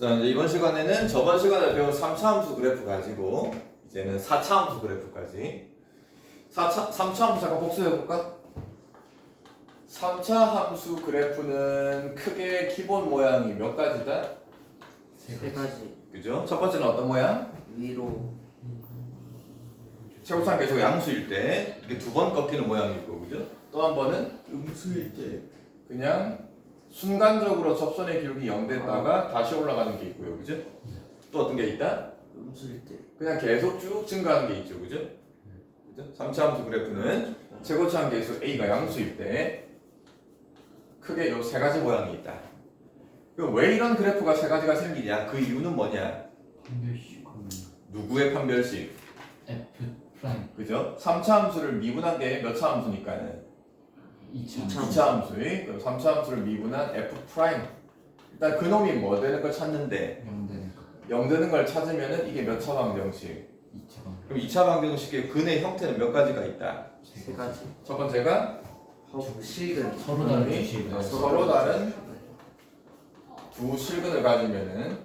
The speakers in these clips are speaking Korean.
자, 이제 이번 시간에는 저번 시간에 배운 3차 함수 그래프 가지고 이제는 4차 함수 그래프까지 4차, 3차 함수 잠깐 복수해볼까? 3차 함수 그래프는 크게 기본 모양이 몇 가지다? 세 가지 그죠? 첫 번째는 어떤 모양? 위로 최고상 계속 양수일 때 이렇게 두 번 꺾이는 모양이고 그죠? 또 한 번은 음수일 때 그냥 순간적으로 접선의 기울기 0 됐다가 다시 올라가는 게 있고요 그죠? 또 어떤 게 있다? 음수일 때 그냥 계속 쭉 증가하는 게 있죠, 그죠? 그죠? 3차 함수 그래프는 최고차항 계수 a가 양수일 때 크게 요 세 가지 모양이 있다. 그럼 왜 이런 그래프가 세 가지가 생기냐? 그 이유는 뭐냐? 판별식 누구의 판별식? F 프라임 그죠? 3차 함수를 미분한 게 몇 차 함수니까는 2차 2차. 2차 함수의 그럼 3차 함수를 미분한 f 프라임. 일단 그놈이 뭐 되는 걸 찾는데 0 되는 거 0 되는 걸 찾으면은 이게 몇 차 방정식? 2차 방 그럼 2차 방정식의 근의 형태는 몇 가지가 있다? 세 가지 첫 번째가 허브 실근 서로 다른 네, 주식 네, 서로 다른 두 실근을 가지면은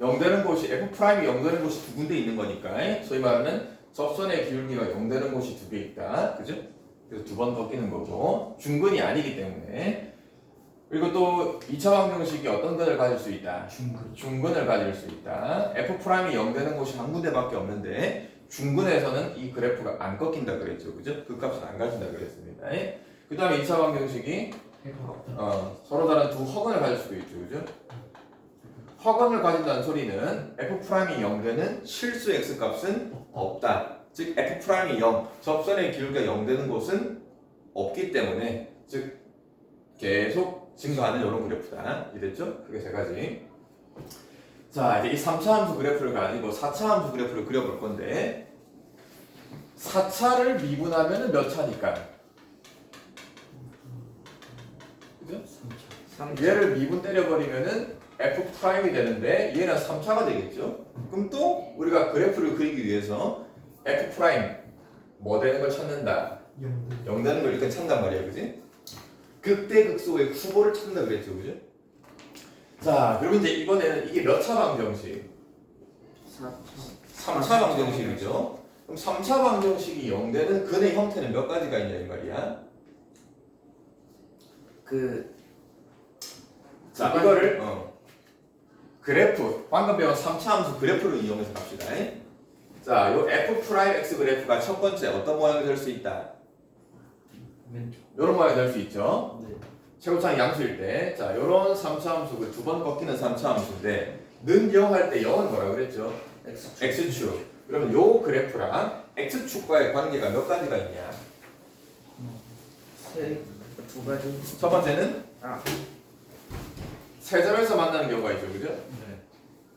0 되는 곳이 f 프라임이 0 되는 곳이 두 군데 있는 거니까 소위 말하는 접선의 기울기가 0 되는 곳이 두 개 있다. 그죠? 그래서 두 번 꺾이는 거고. 중근이 아니기 때문에. 그리고 또 2차 방정식이 어떤 근을 가질 수 있다? 중급 중근을 가질 수 있다. F 프라임이 0 되는 곳이 한 군데밖에 없는데 중근에서는 이 그래프가 안 꺾인다 그랬죠. 그죠? 그 값은 안 가진다 그랬습니다. 그 다음에 2차 방정식이 어, 서로 다른 두 허근을 가질 수도 있죠, 그죠? 허근을 가진다는 소리는 f 프라임이 0 되는 실수 x 값은 없다. 즉 f 프라임이 0, 접선의 기울기가 0 되는 곳은 없기 때문에 즉 계속 증가하는 이런 그래프다. 이랬죠? 그게 세 가지. 자, 이제 이 3차 함수 그래프를 가지고 4차 함수 그래프를 그려볼 건데 4차를 미분하면 몇 차니까? 그죠? 3차 3차 얘를 미분 때려버리면은 f 프라임이 되는데 얘는 3차가 되겠죠? 그럼 또 우리가 그래프를 그리기 위해서 f 프라임 뭐 되는 걸 찾는다. 0 되는 걸 일단 찾는단 말이야, 그지? 극대 극소의 후보를 찾는다 그랬죠, 그죠? 자, 그리고 이제 이번에는 이게 몇 차 방정식? 4차 3차 방정식이죠. 그럼 3차 방정식이 0 되는 근의 형태는 몇 가지가 있냐 이 말이야. 그 자. 이거를 어, 그래프 방금 배운 3차 함수 그래프를 이용해서 갑시다. 자, 요 f 프라임 x 그래프가 첫 번째 어떤 모양이 될 수 있다. 요런 모양이 될 수 있죠. 네. 최고차항 양수일 때, 자, 요런 3차 함수 그 두 번 꺾이는 3차 함수인데 는0 할 때 0은 뭐라 그랬죠? X x축. 그러면 요 그래프랑 x축과의 관계가 몇 가지가 있냐? 세 두 가지 첫 번째는 아 세 점에서 만나는 경우가 있죠, 그죠?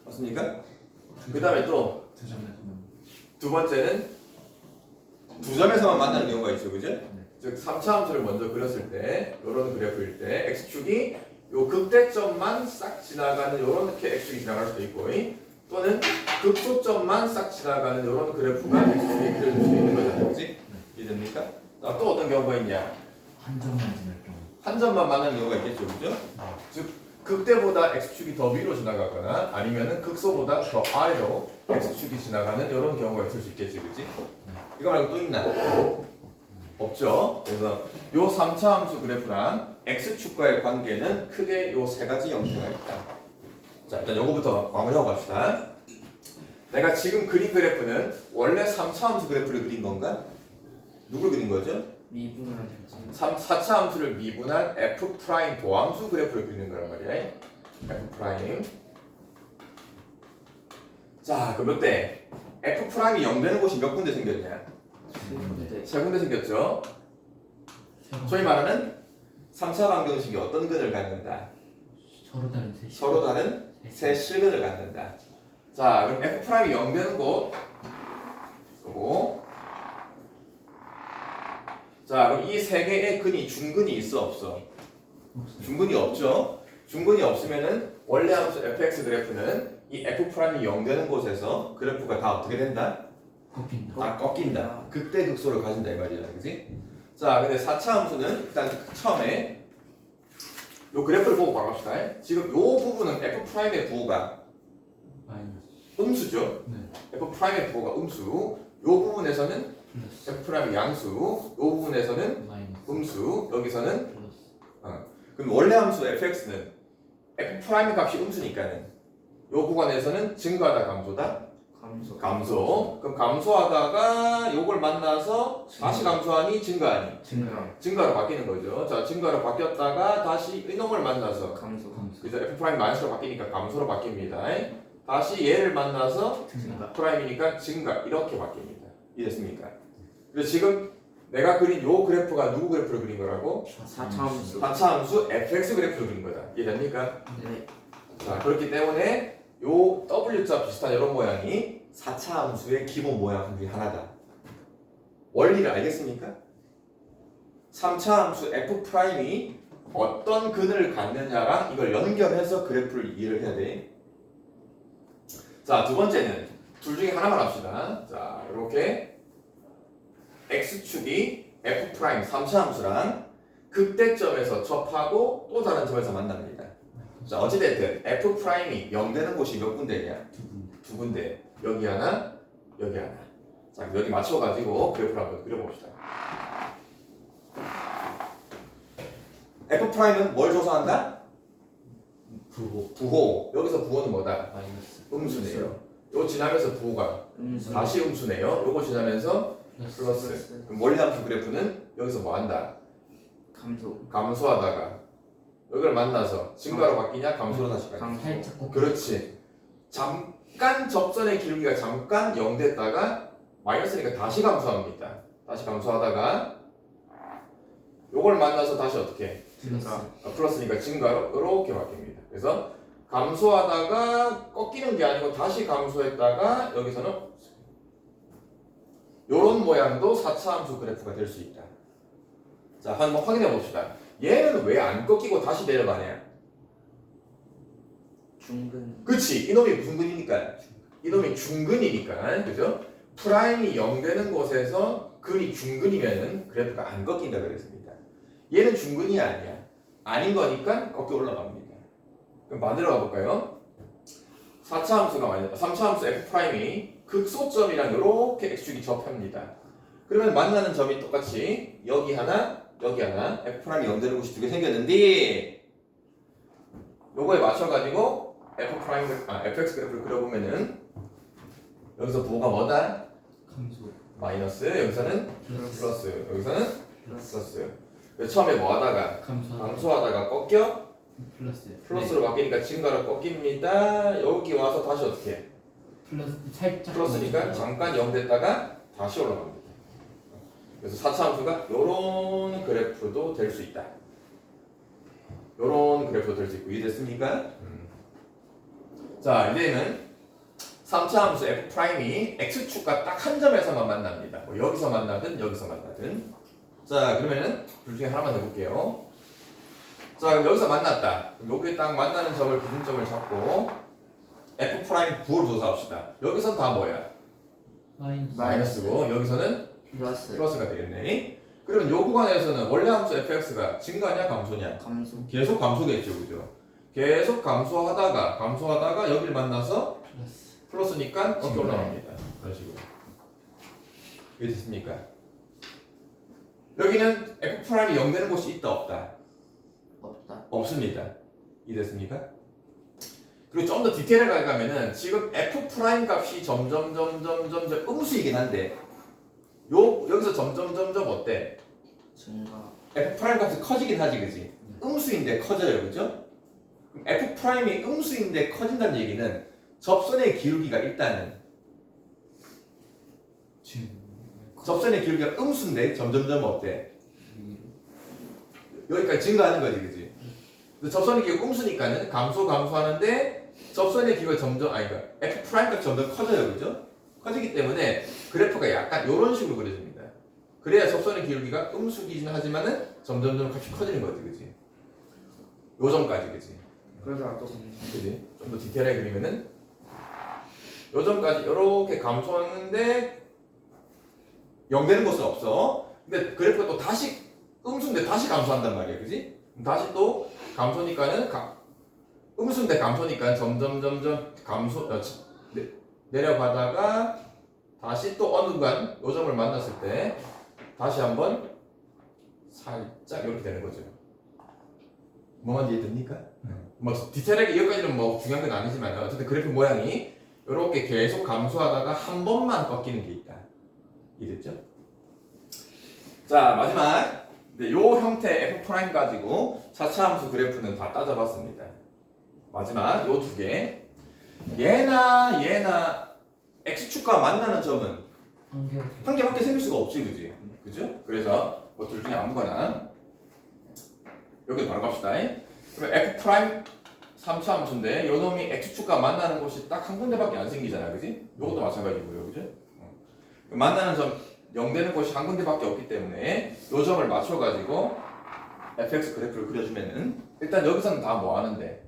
네 맞습니까? 그 다음에 또 두 점에서는 두 번째는 두 점에서만 만나는 경우가 있죠, 그죠? 즉 3차 함수를 먼저 그렸을 때 이런 그래프일 때 x축이 요 극대점만 싹 지나가는 요렇게 x축이 지나갈 수도 있고 이, 또는 극소점만 싹 지나가는 이런 그래프가 x축이 그려질 수 있는 거잖아요, 그지? 이해됩니까? 자, 또 어떤 경우가 있냐? 한 점만 지날 경우 한 점만 만나는 경우가 있겠죠, 그죠? 즉 극대보다 x축이 더 위로 지나가거나 아니면은 극소보다 더 아래로 x축이 지나가는 이런 경우가 있을 수 있겠지, 그지? 이거 말고 또 있나? 없죠. 그래서 요 3차 함수 그래프랑 x축과의 관계는 크게 요 세 가지 형태가 있다. 자, 일단 요거부터 마무리하고 갑시다. 내가 지금 그린 그래프는 원래 3차 함수 그래프를 그린 건가? 누굴 그린 거죠? 미분할 3, 4차 함수를 미분한 f 프라임 도함수 그래프를 그리는 거란 말이야. f 프라임. 자, 그럼 몇 대? f 프라임이 0 되는 곳이 몇 군데 생겼냐? 때세 군데 생겼죠. 소위 말하는 3차 방정식이 어떤 근을 갖는다? 서로 다른 세 서로 다른 세 실근을 갖는다. 자, 그럼 f 프라임이 0 되는 곳. 그리고 자, 그럼 이 세 개의 근이 중근이 있어 없어? 중근이 없죠. 중근이 없으면은 원래 함수 fx 그래프는 이 f 프라임이 0 되는 곳에서 그래프가 다 어떻게 된다? 꺾인다 다 꺾인다. 극대 극소를 가진다 이 말이야, 그지? 자, 근데 4차 함수는 일단 처음에 요 그래프를 보고 봐봅시다. 지금 요 부분은 f 프라임의 부호가 음수죠. 네 f 프라임의 부호가 음수. 요 부분에서는 플러스 f 프라임의 양수. 요 부분에서는 마이너스 음수. 여기서는 플러스 그럼 원래 함수 fx는 f 프라임 값이 음수니까는 요 구간에서는 증가하다 감소다 감소. 감소. 그럼 감소하다가 요걸 만나서 다시 감소하니 증가하니 증가. 증가로 바뀌는 거죠. 자 증가로 바뀌었다가 다시 이놈을 만나서 감소. 감소 그래서 f 프라임 마이너스로 바뀌니까 감소로 바뀝니다. 다시 얘를 만나서 증가. 프라임이니까 증가 이렇게 바뀝니다. 이해됐습니까? 그래서 지금 내가 그린 요 그래프가 누구 그래프를 그린 거라고? 4차 함수. 4차 함수 fx 그래프를 그린 거다. 이해됩니까? 네. 자 그렇기 때문에 요 W자 비슷한 이런 모양이 4차 함수의 기본 모양 중에 하나다. 원리를 알겠습니까? 3차 함수 f 프라임이 어떤 근을 갖느냐랑 이걸 연결해서 그래프를 이해를 해야 돼. 자, 두 번째는 둘 중에 하나만 합시다. 자, 이렇게 x축이 f 프라임 3차 함수랑 극대점에서 접하고 또 다른 점에서 만납니다. 자, 어찌됐든 f 프라임이 0 되는 곳이 몇 군데냐? 두 군데. 여기 하나, 여기 하나. 자, 여기 맞춰가지고 그래프를 한번 그려봅시다. f 프라임은 뭘 조사한다? 부호 부호. 여기서 부호는 뭐다? 음수네요. 요 지나면서 부호가 음수. 다시 음수네요. 요거 지나면서 플러스 플러스. 그럼 원리 함수 그래프는 여기서 뭐 한다? 감소. 감소하다가 여기를 만나서 증가로 바뀌냐? 감소로 다시 바뀌냐? 감소. 살짝 꺾여 그렇지. 잠깐 접선의 기울기가 잠깐 0 됐다가 마이너스니까 다시 감소합니다. 다시 감소하다가 요걸 만나서 다시 어떻게? 플러스 아, 플러스니까 증가로 이렇게 바뀝니다. 그래서 감소하다가 꺾이는 게 아니고 다시 감소했다가 여기서는 요런 모양도 4차 함수 그래프가 될 수 있다. 자, 한번 확인해 봅시다. 얘는 왜 안 꺾이고 다시 내려가냐? 중근. 그치 이놈이 무슨 근이니까 이놈이 중근이니까 그죠 프라임이 0 되는 곳에서 근이 중근이면은 그래프가 안 꺾인다 그랬습니다 얘는 중근이 아니야 아닌 거니까 꺾여 올라갑니다 그럼 만들어 볼까요 4차 함수가 많이 3차 함수 f 프라임이 극소점이랑 이렇게 x축이 접합니다. 그러면 만나는 점이 똑같이 여기 하나 여기 하나 f 프라임이 0 되는 곳이 두 개 생겼는데 요거에 맞춰가지고 f 아 fx 그래프를 그려보면은 여기서 부호가 뭐다? 감소. 마이너스. 여기서는 플러스. 여기서는 플러스. 처음에 뭐 하다가 감소하다 감소하다가 꺾여 플러스 플러스로 바뀌니까 증가로 꺾입니다 여기 와서 다시 어떻게 해? 네. 플러스 살짝 플러스니까. 잠깐 0 됐다가 다시 올라갑니다 그래서 4차 함수가 요런 그래프도 될 수 있다 요런 그래프도 될 수 있고 이해됐습니까? 자 이제는 3차 함수 f 프라임이 x축과 딱 한 점에서만 만납니다. 뭐 여기서 만나든 여기서 만나든. 자 그러면은 둘 중에 하나만 해볼게요. 자 그럼 여기서 만났다. 그럼 여기 딱 만나는 점을 기준점을 잡고 f 프라임 부호를 조사합시다. 여기선 다 뭐야? 마이너스 마이너스고 여기서는 플러스. 플러스가 되겠네. 그러면 요 구간에서는 원래 함수 fx가 증가냐 감소냐? 감소. 계속 감소겠죠, 그죠? 계속 감소하다가 감소하다가 여기를 만나서 플러스 플러스니까 어깨 증가해. 올라갑니다. 그런 식으로. 이해 됐습니까? 여기는 f 프라임이 0 되는 곳이 있다 없다? 없습니다. 이해됐습니까? 그리고 좀 더 디테일하게 가면은 지금 f 프라임 값이 점점 점점 점점 음수이긴 한데 요 여기서 점점 점점 어때? 증가. f 프라임 값이 커지긴 하지, 그지? 음수인데 커져요, 그죠? 그럼 f 프라임이 음수인데 커진다는 얘기는 접선의 기울기가 일단은 접선의 기울기가 음수인데 점점점 어때? 여기까지 증가하는 거지, 그지? 접선의 기울기가 음수니까는 감소 감소하는데 접선의 기울기가 점점 아니 그러니까 f 프라임 값이 점점 커져요, 그죠? 커지기 때문에 그래프가 약간 이런 식으로 그려집니다. 그래야 접선의 기울기가 음수기긴 하지만은 점점점 값이 커지는 거지, 그지? 요 점까지, 그지? 그래서 아까 그지? 좀 더 디테일하게 그리면은 요 점까지 이렇게 감소했는데 0 되는 곳은 없어. 근데 그래프가 또 다시 음수인데 다시 감소한단 말이야, 그지? 다시 또 감소니까는 가, 음수인데 감소니까 점점 점점 감소 어, 치- 내, 내려가다가 다시 또 어느 구간 요점을 만났을 때 다시 한번 살짝 이렇게 되는 거죠. 뭐만 이해됩니까? 뭐 디테일하게 여기까지는 뭐 중요한 건 아니지만 어쨌든 그래프 모양이 이렇게 계속 감소하다가 한 번만 꺾이는 게 있다. 이해됐죠? 자 마지막 네, 요 형태 f 프라임 가지고 4차 함수 그래프는 다 따져봤습니다. 마지막 요 두 개. 얘나 얘나 x축과 만나는 점은 한개 한 개밖에 생길 수가 없지, 그지? 그죠? 그래서 뭐 둘 중에 아무거나 여기 바로 갑시다. 그러면 f 프라임 3차 함수인데 요 놈이 x축과 만나는 곳이 딱 한 군데밖에 안 생기잖아, 그지? 요것도 마찬가지고요, 그죠? 어. 만나는 점 0되는 곳이 한 군데밖에 없기 때문에 요 점을 맞춰가지고 fx 그래프를 그려주면은 일단 여기서는 다 뭐 하는데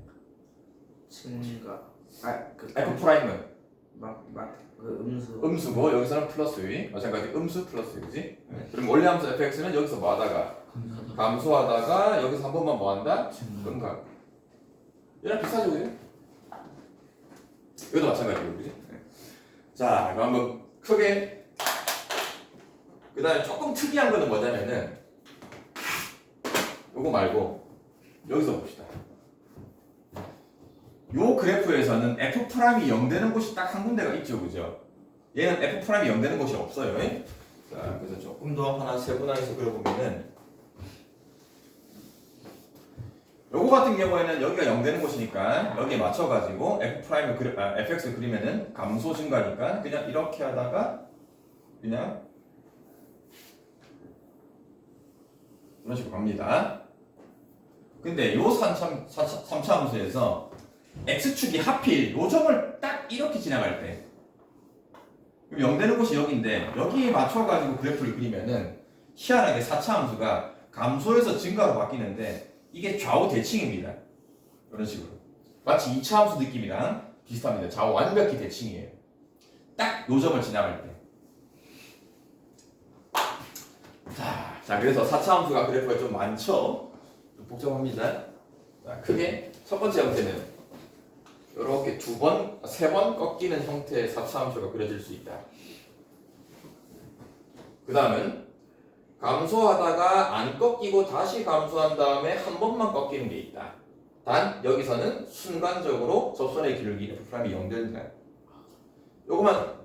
증가 아그 f 프라임은 막막그 음수 음수고 여기서는 플러스 위 마찬가지 음수 플러스 그지? 그럼 원래 함수 fx는 여기서 뭐 하다가 감소하다가 여기서 한 번만 뭐 한다? 증가 얘랑 비슷하죠 그지? 이것도 마찬가지고 그지? 네. 자 그럼 한번 크게 그 다음에 조금 특이한 거는 뭐냐면은 요거 말고 여기서 봅시다 요 그래프에서는 f 프라임이 0 되는 곳이 딱 한 군데가 있죠 그죠? 얘는 f 프라임이 0 되는 곳이 없어요 예? 자 그래서 조금 더 하나 세분화해서 그려보면은 요거 같은 경우에는 여기가 0 되는 곳이니까 여기에 맞춰가지고 f 프라임을 그리, 아, fx를 그리면은 감소 증가니까 그냥 이렇게 하다가 그냥 이런 식으로 갑니다. 근데 요 3차, 3차 함수에서 x축이 하필 요 점을 딱 이렇게 지나갈 때 그럼 0 되는 곳이 여기인데 여기에 맞춰가지고 그래프를 그리면은 희한하게 4차 함수가 감소에서 증가로 바뀌는데 이게 좌우 대칭입니다. 이런 식으로. 마치 2차 함수 느낌이랑 비슷합니다. 좌우 완벽히 대칭이에요. 딱 요 점을 지나갈 때. 자, 자 그래서 4차 함수가 그래프가 좀 많죠? 좀 복잡합니다. 자, 크게 첫 번째 형태는 이렇게 두 번, 세 번 꺾이는 형태의 4차 함수가 그려질 수 있다. 그 다음은 감소하다가 안 꺾이고 다시 감소한 다음에 한 번만 꺾이는 게 있다. 단 여기서는 순간적으로 접선의 기울기 f 프라임이 0 된다. 요거만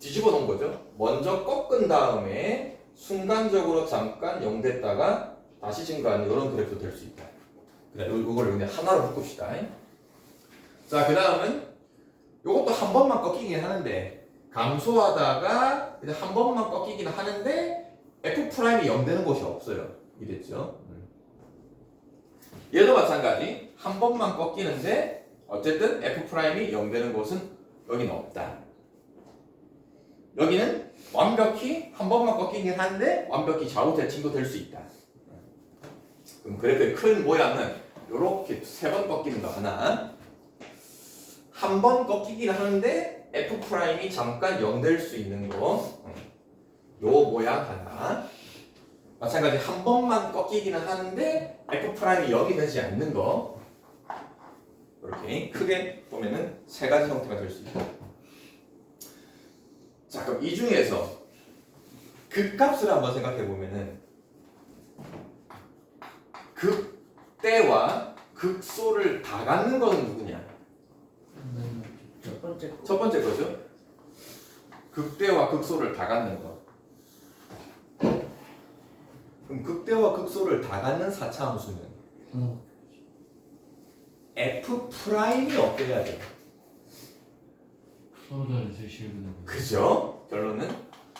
뒤집어 놓은 거죠. 먼저 꺾은 다음에 순간적으로 잠깐 0 됐다가 다시 증가하는 이런 그래프도 될 수 있다. 그래, 요- 요걸 그냥 하나로 묶읍시다. 자, 그 다음은 요것도 한 번만 꺾이긴 하는데 감소하다가 이제 한 번만 꺾이긴 하는데 f 프라임이 0 되는 곳이 없어요. 이랬죠. 음. 얘도 마찬가지. 한 번만 꺾이는데 어쨌든 f 프라임이 0 되는 곳은 여기는 없다. 여기는 완벽히 한 번만 꺾이긴 하는데 완벽히 좌우 대칭도 될 수 있다. 그럼 그래프의 큰 모양은 이렇게 세 번 꺾이는 거 하나, 한 번 꺾이긴 하는데 f 프라임이 잠깐 0 될 수 있는 거, 요 모양 하나. 마찬가지 한 번만 꺾이기는 하는데 f 프라임이 0이 되지 않는 거. 이렇게 크게 보면은 세 가지 형태가 될 수 있다. 그럼 이 중에서 극값을 한번 생각해 보면은 극대와 극소를 다 갖는 것은 누구냐? 첫 번째 거 첫 번째 거죠. 극대와 극소를 다 갖는 거. 그럼 극대와 극소를 다 갖는 4차 함수는 어 f 프라임이 없어야 돼. 서로 다른 그죠? 결론은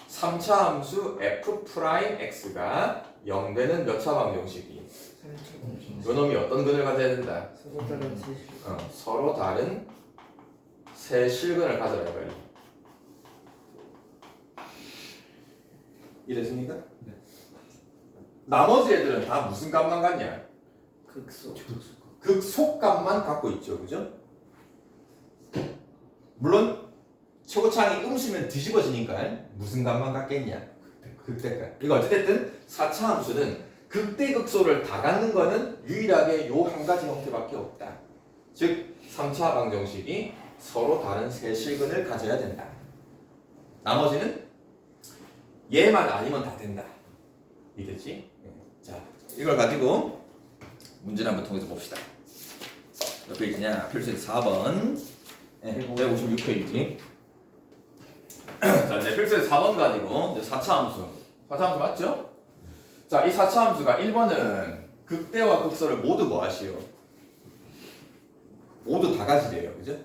3차 함수 f 프라임 x가 0 되는 몇 차 방정식이 삼천 요 놈이 어떤 근을 가져야 된다? 서로 다른 셋이 어, 서로 다른 세 실근을 가져라 이거예요. 이랬습니까? 네. 나머지 애들은 다 무슨 값만 갖냐? 극소 극속값만 갖고 있죠, 그죠? 물론 최고창이 음수면 뒤집어지니까 무슨 값만 갖겠냐? 극대값. 이거 어쨌든 4차 함수는 극대극소를 다 갖는 거는 유일하게 요 한 가지 형태밖에 없다. 즉 3차 방정식이 서로 다른 세 실근을 가져야 된다. 나머지는 얘만 아니면 다 된다. 이겠지? 자, 이걸 가지고 문제를 한번 통해서 봅시다. 몇 페이지냐? 필수의 4번. 네, 156페이지. 자, 이제 필수의 4번 가지고 이제 4차 함수. 4차 함수 맞죠? 자, 이 4차 함수가 1번은 극대와 극소를 모두 뭐 하시오? 모두 다 가지래요. 그죠?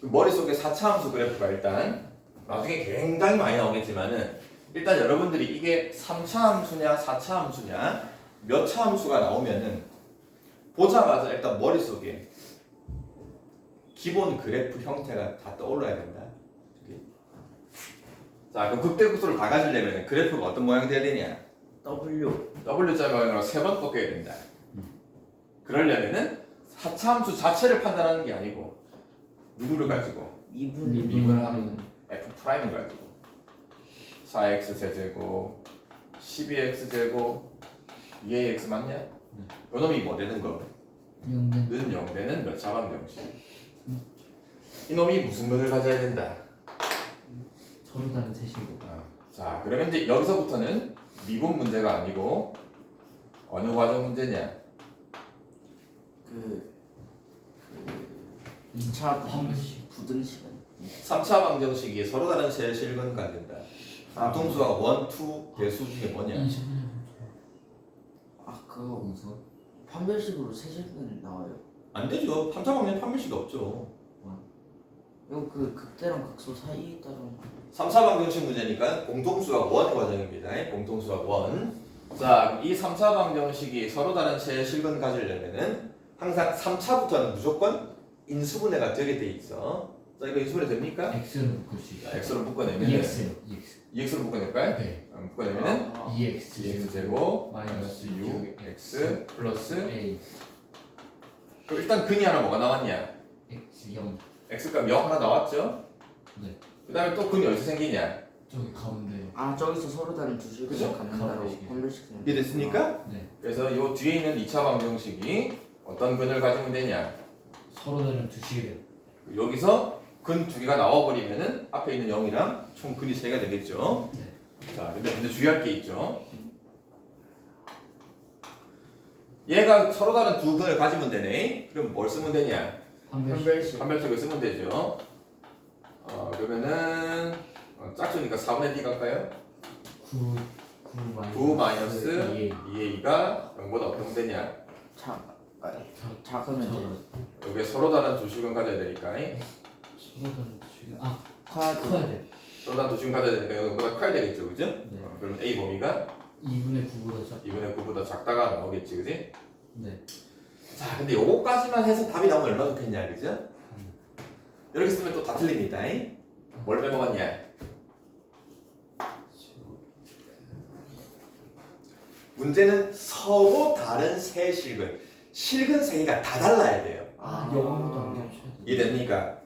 그 머릿속에 4차 함수 그래프가 일단 나중에 굉장히 많이 나오겠지만은 일단 여러분들이 이게 3차 함수냐 4차 함수냐 몇 차 함수가 나오면은 보자마자 일단 머릿속에 기본 그래프 형태가 다 떠올라야 된다. 자, 그럼 극대극소를 다 가지려면 그래프가 어떤 모양이 돼야 되냐? W W자 모양으로 세 번 꺾여야 된다. 그러려면은 4차 함수 자체를 판단하는 게 아니고 누구를 가지고 2분 음. 미분을 하면 f 프라임을 가지고 4x 세제곱 12x 제곱 2ax 맞냐? 요놈이 뭐 되는 거? 는 0 되는 몇 차방 정식 이놈이 무슨 근을 가져야 된다 서로 다른 세실고. 아, 자 그러면 이제 여기서부터는 미분 문제가 아니고 어느 과정 문제냐? 그, 그 2차 방정식. 부등 시간 3차 방정식이 서로 다른 세 실근 가진다. 공통수가 1, 2 대수 중에 뭐냐? 인수분해 아 그거 판별식으로 세실분 나와요. 안 되죠. 3차 방정 판별식이 없죠 이거 그 극대랑 극소 사이에 따른 3차 방정식 문제니까 공통수가 1 과정입니다. 공통수가 1. 자, 이 3차 방정식이 서로 다른 세 실근 가지려면은 항상 3차부터는 무조건 인수분해가 되게 돼 있어. 자, 이거 인수분해 됩니까? x를 묶을 수 있어 자, x로 묶어내면 EX요 EX 2x로 묶어낼까요? 네 어, 묶어내면은 아, EX 2x 제곱 마이너스 마이너스 6x 플러스 A 그럼 일단 근이 하나 뭐가 나왔냐? X 0 x값 0 하나 나왔죠? 네. 그 다음에 또 근이 어디서 생기냐? 저기 가운데 아 저기서 서로 다른 두 그죠? 실근 갖는다고 가운데식이요. 생각 이해됐습니까? 네 그래서 요 뒤에 있는 2차 방정식이 어떤 근을 가지면 되냐? 서로 다른 두 시계 여기서 근 두 개가 나와버리면은 앞에 있는 0이랑 총 근이 3가 되겠죠. 네. 자, 근데 근데 주의할 게 있죠. 얘가 서로 다른 두 근을 가지면 되네. 그럼 뭘 쓰면 되냐? 판별식 판별식 판별식을 쓰면 되죠. 어, 그러면은 어, 짝수니까 4분의 d 갈까요? 9 9 마이너스 9 마이너스 예. 2a가 0보다 어떤 되냐? 자 아, 저- 작으면 여기 서로 다른 두 식은 가져야 되니까 서로 다른 두 시계 아 커야 커야 돼 서로 다른 두 식은 가져야 되니까 이거보다 커야 되겠죠, 그죠? 네. 어, 그럼 a 범위가 2분의 9보다 작 2분의 9보다 작다가 나오겠지, 그지? 네 자, 근데 요거까지만 해서 답이 나오면 얼마나 좋겠냐, 그죠? 이렇게 쓰면 또 다 틀립니다. 잉? 뭘 빼먹었냐? 문제는 서로 다른 세 실근. 실근 세 개가 다 달라야 돼요. 아, 영어도 안 돼. 이해됩니까?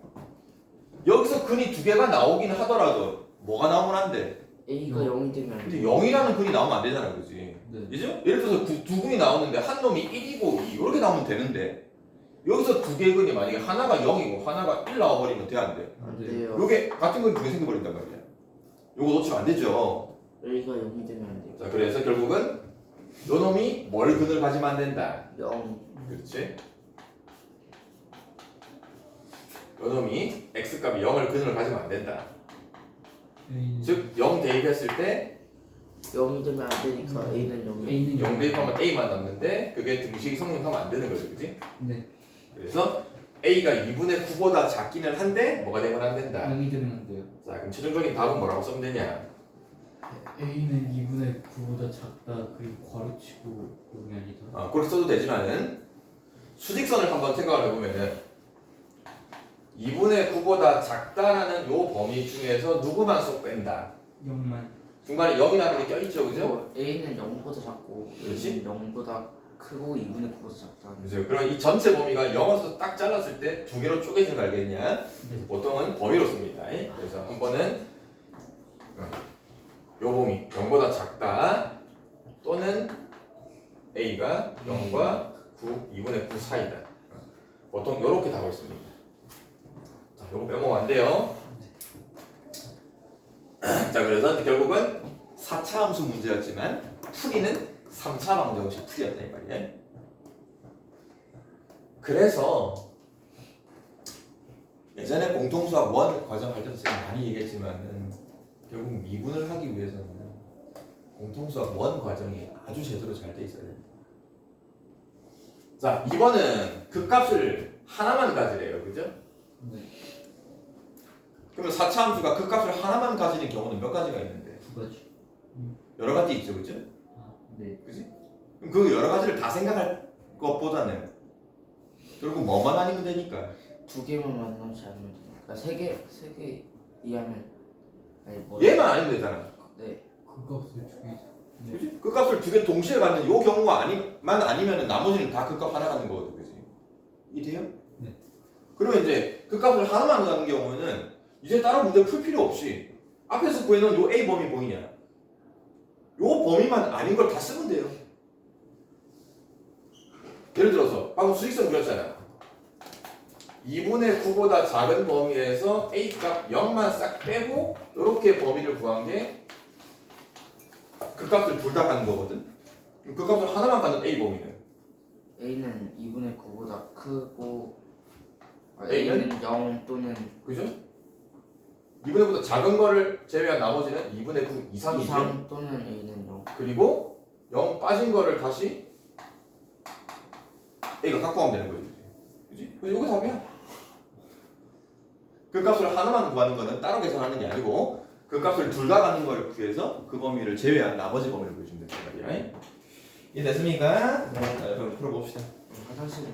여기서 근이 두 개가 나오긴 하더라도 뭐가 나오면 안 돼? A가 영. 0이 되면 근데 0이라는 근이 나오면 안 되잖아, 그지? 네. 그죠? 예를 들어서 두, 두 근이 나오는데 한 놈이 1이고 2 이렇게 나오면 되는데 여기서 두 개의 근이 만약에 하나가 0이고 하나가 1 나와버리면 돼, 안 돼? 안 네. 돼요 요게 같은 건두개 생겨버린단 말이야. 요거 놓치면 안 되죠. A가 0이 되면 안 돼요 자, 그래서 결국은 요 놈이 뭘 근을 가지면 안 된다. 0 그렇지? 요 놈이 x값이 0을 근을 가지면 안 된다. A는 즉, 0 대입했을 때 0이 되면 안 되니까 A는 0 이 A는 0 대입하면 a만 남는데 그게 등식이 성립하면 안 되는 거죠, 그지? 네 그래서 a가 2분의 9보다 작기는 한데 뭐가 되면 안 된다. 0이 되면 안 돼요 자, 그럼 최종적인 답은 뭐라고 쓰면 되냐? A는 2분의 9보다 작다 그리고 괄호치고 0이 아니다 어, 그렇게 써도 되지만은 수직선을 한번 생각을 해보면은 2분의 9보다 작다라는 요 범위 중에서 누구만 쏙 뺀다. 0만 중간에 0이라는 게 껴있죠, 그죠? 뭐 A는 0보다 작고 그렇지? 0보다 크고 2분의 9보다 작다 그죠? 그럼 이 전체 범위가 0에서 딱 잘랐을 때 두 개로 쪼개지는 거 알겠냐? 네. 보통은 범위로 씁니다. 그래서 한 번은 어, 요 범위 0보다 작다. 또는 a가 0과 9, 2분의 9 사이다. 보통 이렇게 답을 씁니다. 자, 이거 빼먹으면 안 돼요. 자, 그래서 결국은 4차 함수 문제였지만 풀이는 3차 방정식 풀이였다 이 말이에요. 그래서 예전에 공통수학 원 과정 할 때도 제가 많이 얘기했지만은 결국 미분을 하기 위해서는 공통수학 원 과정이 아주 제대로 잘 돼 있어야 됩니다. 자, 2번은 그 값을 하나만 가지래요. 그죠? 네. 그러면 4차 함수가 그 값을 하나만 가지는 경우는 몇 가지가 있는데 두 가지. 여러 가지 있죠. 그죠? 아, 네. 그럼 그 여러 가지를 다 생각할 것보다는 결국 뭐만 아니면 되니까 두 개만 만나지 않으면 돼. 그러니까 세 개 세 개 이하면 아니 뭐 얘만 아니면 되잖아. 네 그 값을 주기. 네. 그지? 그 값을 두 개 동시에 갖는 요 경우가 아니만 아니면 나머지는 다 그 값 하나 갖는 거거든, 그지? 이돼요? 네. 그러면 이제 그 값을 하나만 갖는 경우는 이제 다른 문제 풀 필요 없이 앞에서 구해놓은 요 A 범위 보이냐? 요 범위만 아닌 걸 다 쓰면 돼요. 예를 들어서 방금 수익성 그렸잖아. 2분의 9보다 작은 범위에서 A 값 0만 싹 빼고 이렇게 범위를 구한 게 그 값을 둘 다 갖는 거거든. 그 값을 하나만 갖는 A 범위는 A는 2분의 9보다 크고 아, A는? A는 0 또는 그죠? 2분의 9보다 작은 거를 제외한 나머지는 2분의 9 이상이죠. 이상 또는 A는 0 그리고 0 빠진 거를 다시 A가 갖고 가면 되는 거지. 그지? 그지? 이거 답이야. 그 값을 하나만 구하는 거는 따로 계산하는 게 아니고 그 값을 둘 다 갖는 걸 구해서 그 범위를 제외한 나머지 범위를 구해주면 된단 말이야. 이해 됐습니까? 자, 그럼 풀어봅시다. 화장실